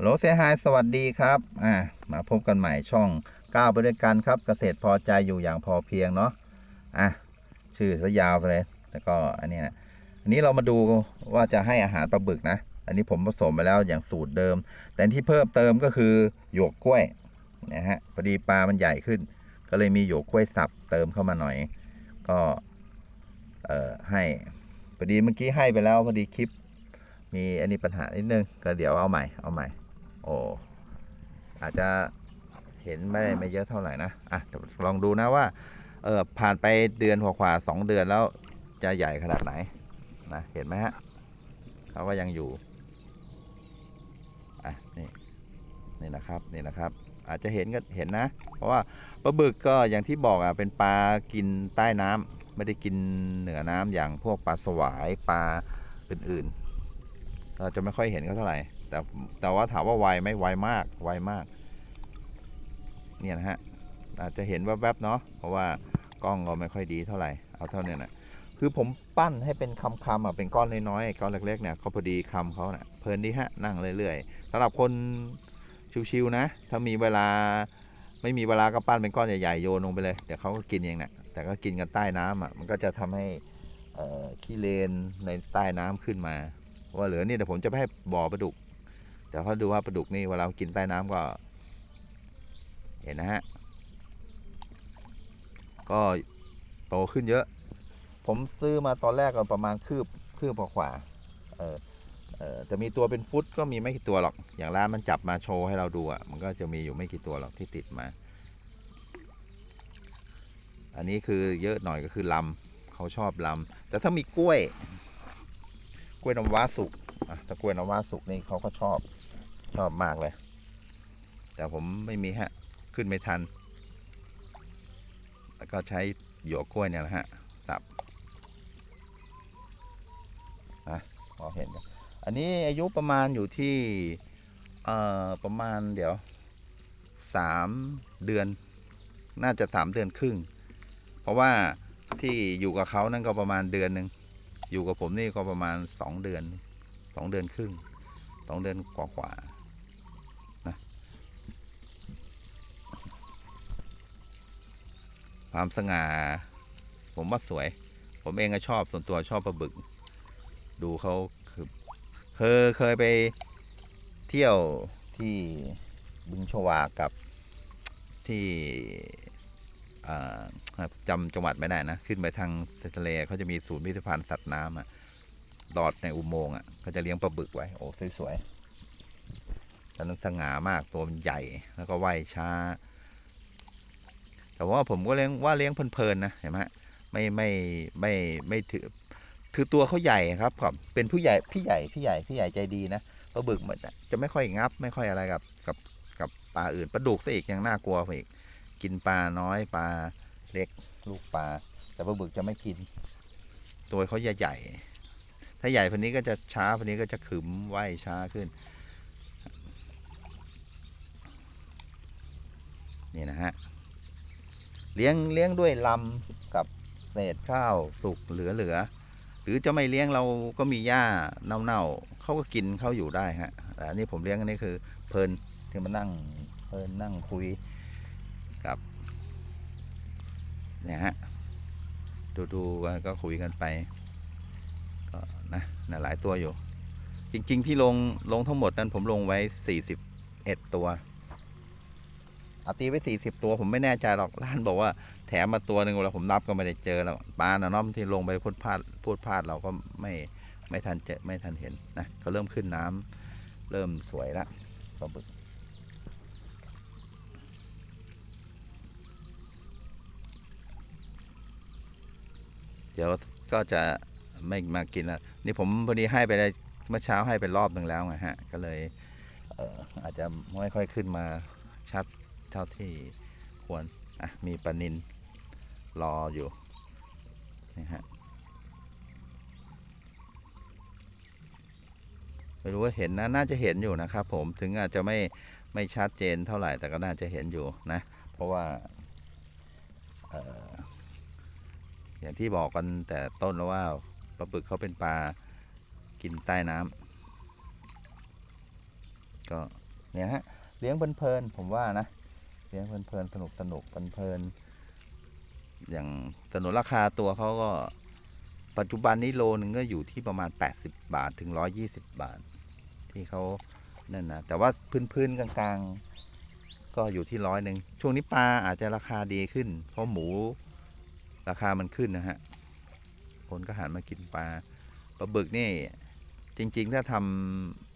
โหลเซฮายสวัสดีครับ อ่า มาพบกันใหม่ช่องก้าวไปด้วยกันครับ เกษตรพอใจอยู่อย่างพอเพียงเนาะ อะ ชื่อซะยาวเลย แล้วก็อันนี้นะอันนี้เรามาดูว่าจะให้อาหารปลาบึกนะ อันนี้ผมผสมไปแล้วอย่างสูตรเดิม แต่ที่เพิ่มเติมก็คือหยวกกล้วยนะฮะ พอดีปลามันใหญ่ขึ้น ก็เลยมีหยวกกล้วยสับเติมเข้ามาหน่อย ก็ เอ่อ ให้ พอดีเมื่อกี้ให้ไปแล้วพอดีคลิป มีอันนี้ปัญหานิดนึง ก็เดี๋ยวเอาใหม่ เอาใหม่ โอ้อาจจะเห็นไม่ไม่เยอะเท่าไหร่นะอะเดี๋ยวลองดูนะว่าเออผ่านไปเดือนกว่าๆสองเดือนแล้วจะใหญ่ขนาดไหนนะเห็นไหมฮะเขาก็ยังอยู่อะนี่นี่นะครับนี่นะครับ อาจจะเห็นก็เห็นนะ เพราะว่าปลาบึกก็อย่างที่บอกอะเป็นปลากินใต้น้ำไม่ได้กินเหนือน้ำอย่างพวกปลาสวายปลาอื่นๆ เราจะไม่ค่อยเห็นเขาเท่าไหร่ แต่แต่ว่าถามว่าไวไหมไวมากไวมาก เนี่ยนะฮะอาจจะเห็นแวบๆเนาะเพราะว่ากล้องก็ไม่ค่อยดีเท่าไหร่เอาเท่านี้นะคือผมปั้นให้เป็นคำๆอะเป็นก้อนน้อยๆก้อนเล็กๆเนี่ยเขาพอดีคำเขาเนะ่ะเพลินดีฮะนั่งเรื่อยๆสำหรับคนชิวๆนะ ถ้ามีเวลาไม่มีเวลาก็ปั้นเป็นก้อนใหญ่ๆโยนลงไปเลยเดี๋ยวเขาก็กินเองนะแต่ก็กินกันใต้น้ำอะมันก็จะทำให้ขี้เลนในใต้น้ำขึ้นมา ว่าเหลือนี่เดี๋ยวผมจะไปให้บ่อปลาดุก เดี๋ยวเขาดูว่าปลาดุกนี่เวลากินใต้น้ำก็ เห็นนะฮะ ก็โตขึ้นเยอะ ผมซื้อมาตอนแรกก็ประมาณคืบคืบกว่าเออเออจะมีตัวเป็นฟุตก็มีไม่กี่ตัวหรอก อย่างร้านมันจับมาโชว์ให้เราดูอะ มันก็จะมีอยู่ไม่กี่ตัวหรอกที่ติดมา อันนี้คือเยอะหน่อยก็คือลำเขาชอบลำแต่ถ้ามีกล้วย กล้วยน้ำว้าสุกอะถ้ากล้วยน้ำว้าสุกนี่เขาก็ชอบ ชอบมากเลย แต่ผมไม่มีฮะ ขึ้นไม่ทัน แล้วก็ใช้หยวกกล้วยเนี่ยนะฮะสับนะพอเห็น อันนี้อายุประมาณอยู่ที่ เอ่อ ประมาณเดี๋ยวสามเดือน น่าจะสามเดือนครึ่ง เพราะว่าที่อยู่กับเขานั่นก็ประมาณเดือนหนึ่งอยู่กับผมนี่ก็ประมาณสองเดือนสองเดือนครึ่งสองเดือนกว่าๆนะ ความสง่า ผมว่าสวย ผมเองก็ชอบส่วนตัวชอบปลาบึก ดูเขาคือเคยเคยไปเที่ยวที่บึงชวากับที่จำจังหวัดไม่ได้นะ ขึ้นไปทางทะเลเขาจะมีศูนย์พิพิธภัณฑ์สัตว์น้ำอะลอดในอุโมงค์อะเขาจะเลี้ยงปลาบึกไว้ โอ้สวยๆตอนนั้นสง่ามากตัวมันใหญ่แล้วก็ว่ายช้า แต่ว่าผมก็เลี้ยงว่าเลี้ยงเพลินๆนะเห็นไหมฮะไม่ไม่ไม่ไม่ถือคือตัวเขาใหญ่ครับครับเป็นผู้ใหญ่พี่ใหญ่พี่ใหญ่พี่ใหญ่ใจดีนะปลาบึกมันจะไม่ค่อยงับ ไม่ค่อยอะไรกับกับกับปลาอื่นปลาดุกซะอีกยังน่ากลัวไปอีกกินปลาน้อยปลาเล็กลูกปลาแต่ปลาบึกจะไม่กิน ตัวเขาใหญ่ๆถ้าใหญ่พันนี้ก็จะช้าพันนี้ก็จะขึมไหวช้าขึ้น นี่นะฮะ เลี้ยงเลี้ยงด้วยลำกับเศษข้าวสุกเหลือเหลือหรือจะไม่เลี้ยงเราก็มีหญ้าเน่าๆเขาก็กินเขาอยู่ได้ฮะแต่อันนี้ผมเลี้ยงอันนี้คือเพลินที่มานั่งเพลินนั่งคุยกับเนี่ยฮะดูดูๆกันก็คุยกันไปก็นะนะหลายตัวอยู่ จริง ๆ ที่ลงลงทั้งหมดนั้นผมลงไว้สี่สิบเอ็ดตัว เอาตีไว้สี่สิบตัวผมไม่แน่ใจหรอกร้านบอกว่าแถมมาตัวหนึ่งเวลาผมนับก็ไม่ได้เจอแล้วปลาหนาน้อมที่ลงไปพูดพลาดพูดพลาดเราก็ไม่ไม่ทันเจอไม่ทันเห็นนะเขาเริ่มขึ้นน้ำเริ่มสวยละปลาบึกเดี๋ยวก็จะไม่มากินแล้วนี่ผมพอดีให้ไปเลยเมื่อเช้าให้ไปรอบหนึ่งแล้วไงฮะ ก็เลยเอออาจจะไม่ค่อยขึ้นมาชัด เท่าที่ควร อะ มีปลานินรออยู่นี่ฮะไม่รู้ว่าเห็นนะ น่าจะเห็นอยู่นะครับผมถึงอาจจะไม่ไม่ชัดเจนเท่าไหร่แต่ก็น่าจะเห็นอยู่นะ เพราะว่าเอ่ออย่างที่บอกกันแต่ต้นแล้วว่าปลาบึกเขาเป็นปลากินใต้น้ำก็เนี่ยฮะเลี้ยงเพลินๆผมว่านะ เลี้ยงเพลินๆสนุกสนุกเพลินๆอย่างสนุนราคาตัวเขาก็ ปัจจุบันนี้โลหนึ่งก็อยู่ที่ประมาณ 80 บาทถึง 120 บาท ที่เขานั่นนะแต่ว่าพื้นๆกลางๆ ก็อยู่ที่ร้อยหนึ่งช่วงนี้ปลาอาจจะราคาดีขึ้น เพราะหมูราคามันขึ้นนะฮะ คนก็หันมากินปลาปลาบึกนี่ จริง ๆ ถ้าทำ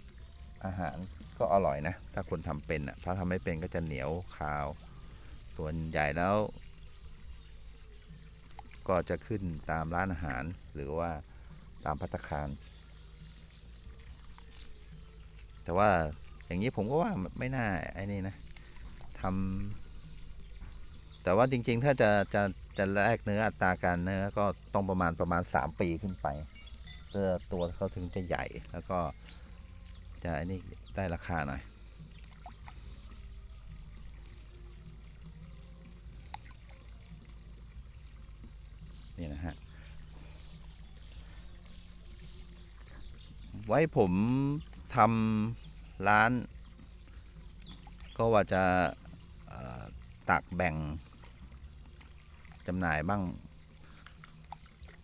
อาหารก็อร่อยนะ ถ้าคนทำเป็นอะถ้าทำไม่เป็นก็จะเหนียวคาว ส่วนใหญ่แล้ว ก็จะขึ้นตามร้านอาหารหรือว่าตามพัตตาคาร แต่ว่าอย่างนี้ผมก็ว่าไม่น่าไอ้นี่นะทำแต่ว่าจริง ๆ ถ้าจะจะจะแลกเนื้ออัตราการเนื้อก็ต้องประมาณประมาณสามปีขึ้นไป เพื่อตัวเขาถึงจะใหญ่แล้วก็ จะอ้นี่ได้ราคาหน่อยนี่นะฮะ ไว้ผมทำร้าน ก็ว่าจะตักแบ่งจำหน่ายบ้าง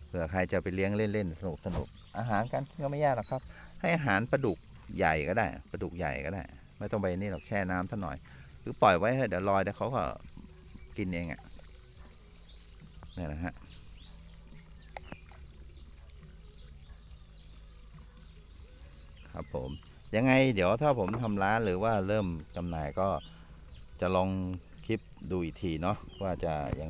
เผื่อใครจะไปเลี้ยงเล่นๆสนุกสนุกๆอาหารการกินก็ไม่ยากหรอกครับ ให้อาหารปลาดุก ใหญ่ก็ได้ปลาดุกใหญ่ก็ได้ ไม่ต้องไปนี่หรอกแช่น้ำท่าหน่อย หรือปล่อยไว้ให้เดี๋ยวลอยเดี๋ยวเขาก็กินเองอะ่ะนี่นะฮะครับผมยังไงเดี๋ยวถ้าผมทำร้านหรือว่าเริ่มจำหน่ายก็จะลองคลิปดูอีกทีเนาะว่าจะยัง